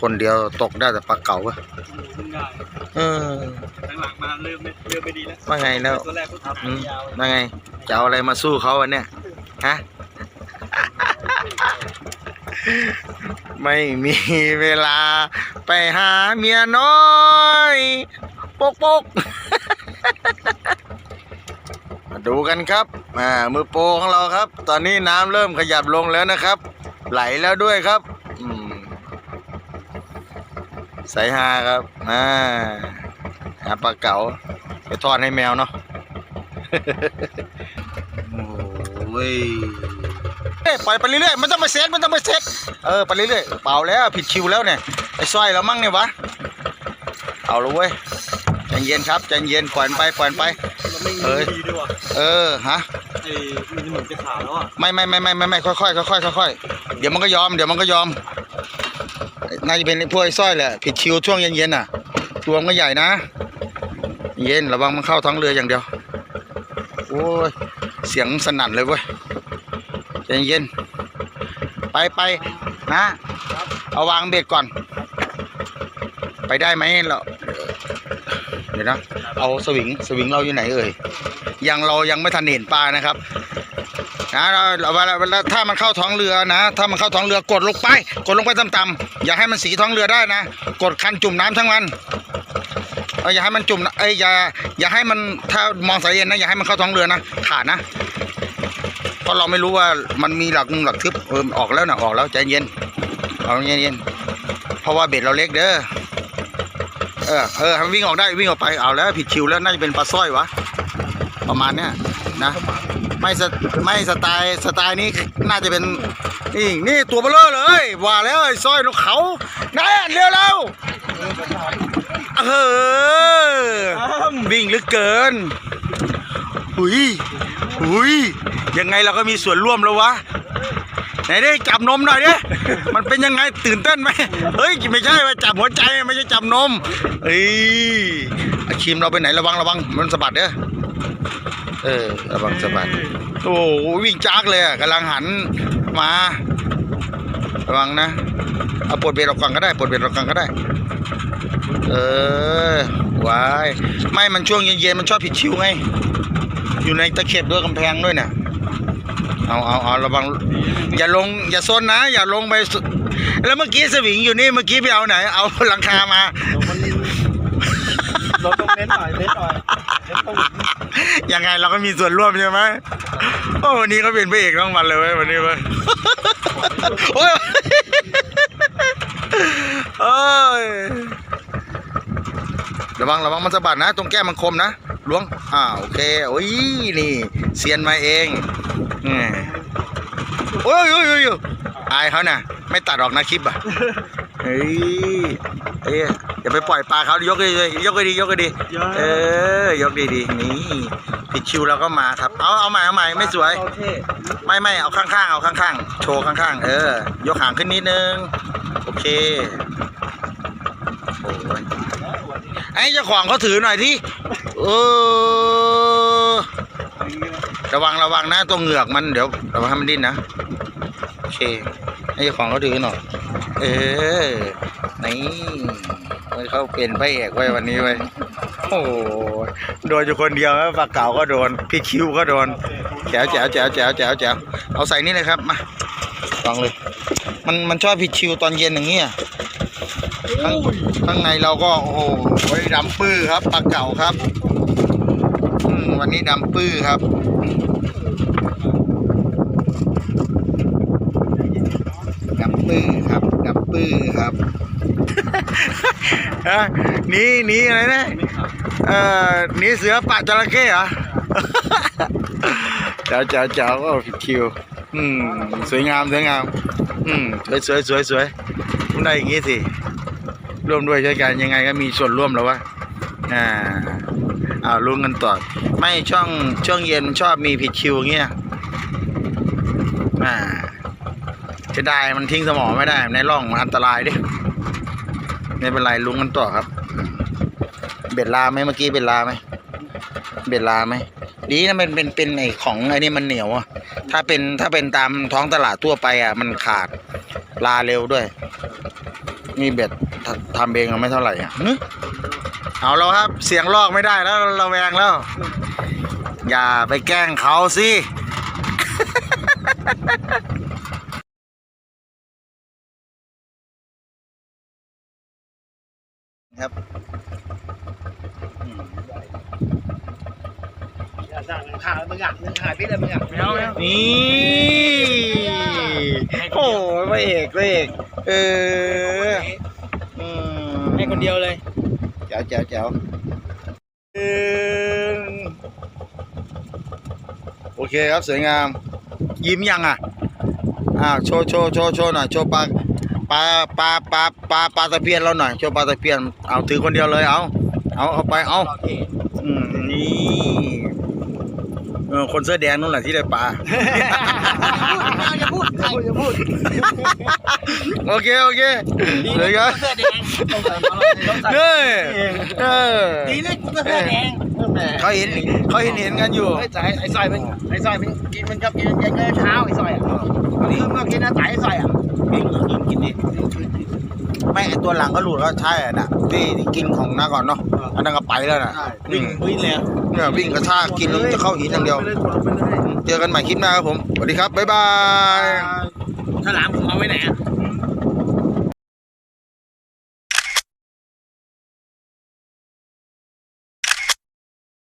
คนเดียวตกได้แต่ปลาเก๋าอะขึ้นได้เออหลังๆมาเริ่มไม่เริ่มไม่ดีแล้วว่าไงแล้วตัวแรกก็ทำอืมยาวว่าไงจะเอาอะไรมาสู้เขาวันเนี้ยฮะไม่มีเวลาไปหาเมียน้อยปกปกมาดูกันครับอ่ามือโปรของเราครับ ตอนนี้น้ำเริ่มขยับลงแล้วนะครับ ไหลแล้วด้วยครับอืม สายฮาครับอ่าหาปลาเก๋าไปทอดให้แมวเนาะโอ้ยเอ้ยปล่อยไปเรื่อยๆมันต้องไปเซ็ตมันต้องไปเซ็ตเออไปเรื่อยๆเปล่าแล้วผิดคิวแล้วเนี่ยไอ้สร้อยแล้วมั้งเนี่ยวะเอาละเว้ยใจเย็นครับใจเย็นปล่อยมันไปปล่อยมันไปมันไม่เอ้ยดีด้วยว่ะเออฮะไอ้มันเหมือนจะขาดแล้วอะไม่ไม่ไม่ไม่ไม่ไม่ค่อยค่อยค่อยค่อยค่อยๆเดี๋ยวมันก็ยอมเดี๋ยวมันก็ยอม น่าจะเป็นพวกไอ้สร้อยแหละ ผิดคิวช่วงเย็นๆน่ะตัวมันก็ใหญ่นะ เย็นระวังมันเข้าท้องเรืออย่างเดียว โอ้ย เสียงสนั่นเลยเว้ยใจเย็น ไปไปนะ เอาวางเบ็ดก่อน ไปได้ไหมเราเดี๋ยวนะ เอาสวิง สวิงเราอยู่ไหนเอ่ย ยังเรายังไม่ทันเห็นปลานะครับ นะเราเวลาเวลาถ้ามันเข้าท้องเรือนะ ถ้ามันเข้าท้องเรือกดลงไป กดลงไปต่ำๆอย่าให้มันสีท้องเรือได้นะ กดคันจุ่มน้ำทั้งวันเอออย่าให้มันจุ่มนะเอ้ยอย่าอย่าให้มันถ้ามองสายเย็นนะอย่าให้มันเข้าท้องเรือนะขาดนะเพราะเราไม่รู้ว่ามันมีหลักมุงหลักทึบเออออกแล้วนะออกแล้วใจเย็นเอาเย็นๆเพราะว่าเบ็ดเราเล็กเด้อเออเออให้มันวิ่งออกได้วิ่งออกไปเอาแล้วผิดคิวแล้วน่าจะเป็นปลาสร้อยวะประมาณเนี้ยนะ ไม่สไม่สไตล์สไตล์นี้น่าจะเป็นนี่นี่ตัวเบลอเลย ว่าแล้วไอ้สร้อยนกเขาแน่เร็วแล้วเออวิ่งลือเกินหุยหุยยังไงเราก็มีส่วนร่วมแล้ววะไหนได้จับนมหน่อยดิมันเป็นยังไงตื่นเต้นไหมเฮ้ยไม่ใช่ว่าจับหัวใจไม่ใช่จับนมเอ้ยอาครีมเราไปไหนระวังระวังมันสะบัดเด้อ เออระวังสะบัดโอ้โหวิ่งจากเลยกำลังหันมาระวังนะเอาปลดเบ็ดออกก่อนก็ได้ปลดเบ็ดออกก่อนก็ได้ เออวายไม่มันช่วงเย็นๆมันชอบผิดชิวไงอยู่ในตะเข็บด้วยกำแพงด้วยเนี่ยเอาเอาเอาระวังอย่าลงอย่าซนนะ อย่าลงไปแล้วเมื่อกี้สวิงอยู่นี่เมื่อกี้ไปเอาไหน เอาหลังคามาเราต้องเน้นหน่อยเน้นหน่อย ยังไงเราก็มีส่วนร่วมใช่ไหมโอ้วันนี้เขาเป็นพระเอกทั้งวันเลยเว้ยวันนี้เว้ยโอ้ยโอ้ยระวังระวังมันสะบัดนะ ตรงแก้มมันคมนะล้วงอ่าโอเคโอ้ยนี่เซียนมาเองอืมโอ้ยโอ้ยโอ้ยโอ้ยอายเขาน่ะ ไม่ตัดออกนะคลิปอะเฮ้ย เอ้ยอย่าไปปล่อยปลาเขายกเลยยกเลยดียกเลยดีเยอะเออยกดีๆนี่ผิดคิวเราก็มาครับ เอาเอาใหม่เอาใหม่ไม่สวยโอเคไม่ไม่เอาข้างๆเอาข้างๆโชว์ข้างๆ เออ ยกหางขึ้นนิดนึง โอเคโอ้ยไอ้เจ้าของเขาถือหน่อยที่เออระวังระวังนะตรงเหงือกมันเดี๋ยวระวังให้มันดิ้นนะ โอเค ให้เจ้าของเขาถือหน่อย เออ นี่เขาเป็นพระเอกไว้วันนี้ไว้โอ้โหโดนอยู่คนเดียวครับปลาเก๋าก็โดน พี่คิวก็โดนแจ๋วแจ๋วแจ๋วแจ๋วแจ๋วแจ๋วเอาใส่นี่เลยครับมาลองเลย มันมันชอบผิดชิวตอนเย็นอย่างเงี้ยข้างข้างในเราก็โอ้โหดำปื้อครับปลาเก่าครับอืวันนี้ดำปื้อครับดำปื้อครับดำปื้อครับ ฮะหนี่นี่อะไรนะเอ่อหนีเสือป่าจระเข้เหรอเจ้าเจ้าเจ้าก็ผิดคิว อืม สวยงามสวยงาม อืม สวยสวยสวยสวยมันได้อย่างงี้สิ ร่วมด้วยช่วยกันยังไงก็มีส่วนร่วมแล้ววะ อ่าเอาลุ้นกันต่อ ไม่ช่องช่วงเย็นชอบมีผิดคิวเงี้ย อ่าจะได้มันทิ้งสมองไม่ได้ในร่องมันอันตรายดิ ไม่เป็นไรลุ้นกันต่อครับ เบ็ดลาไหมเมื่อกี้เบ็ดลาไหมเบ็ดลาไหมดีนะมันเป็นเป็นไอของไอ้นี่มันเหนียวอะถ้าเป็นถ้าเป็นตามท้องตลาดทั่วไปอะ มันขาดลาเร็วด้วย นี่เบ็ดททำเองก็ไม่เท่าไหร่อะเอาแล้วครับ เสียงลอกไม่ได้แล้วเราแวงแล้ว อย่าไปแกล้งเขาสิ ครับอย่าสั่งขามึงอะมึงขายพี่เลยมึงอะไม่เอาไม่เอานี่โอ้ยพระเอกพระเอกเอออืมให้คนเดียวเลยแจ๋วแจ๋วแจ๋วเออโอเคครับสวยงาม ยิ้มยังอะอ้าวโชว์โชว์โชว์โชว์หน่อยโชว์ปลา ปลาปลาปลาปลาปลาตะเพียนเราหน่อยโชว์ปลาตะเพียนเอาถือคนเดียวเลยเอาเอาเอาไปเอาอืมนี่เออคนเสื้อแดงนู่นแหละที่ได้ปลาอย่าพูดอย่าพูดโอเคโอเคเลยครับเสื้อแดงเฮ้ยเออดีนะกูก็เสื้อแดงเขาเห็นเขาเห็นเห็นกันอยู่ไอ้สายไอ้ซอยมันไอ้ซอยมันกินมันกับกินยันเช้าไอ้ซอยอะนี่มันก็กินนะสายไอ้ซอยอะกิ นกินกินดิไม่ไอตัวหลังก็หลุดแล้วใช่อะนะที่ที่กินของน้าก่อนเนาะอันนั้นก็ไปแล้วนะวิ่งวิ่งเลยเนี่ยวิ่งกระชากกินแล้วจะเข้าหินอย่างเดียวไปเลยไปเลยเจอกันใหม่คลิปหน้าครับผมสวัสดีครับบ๊ายบายถ้าหลามผมเอาไว้ไหนอะ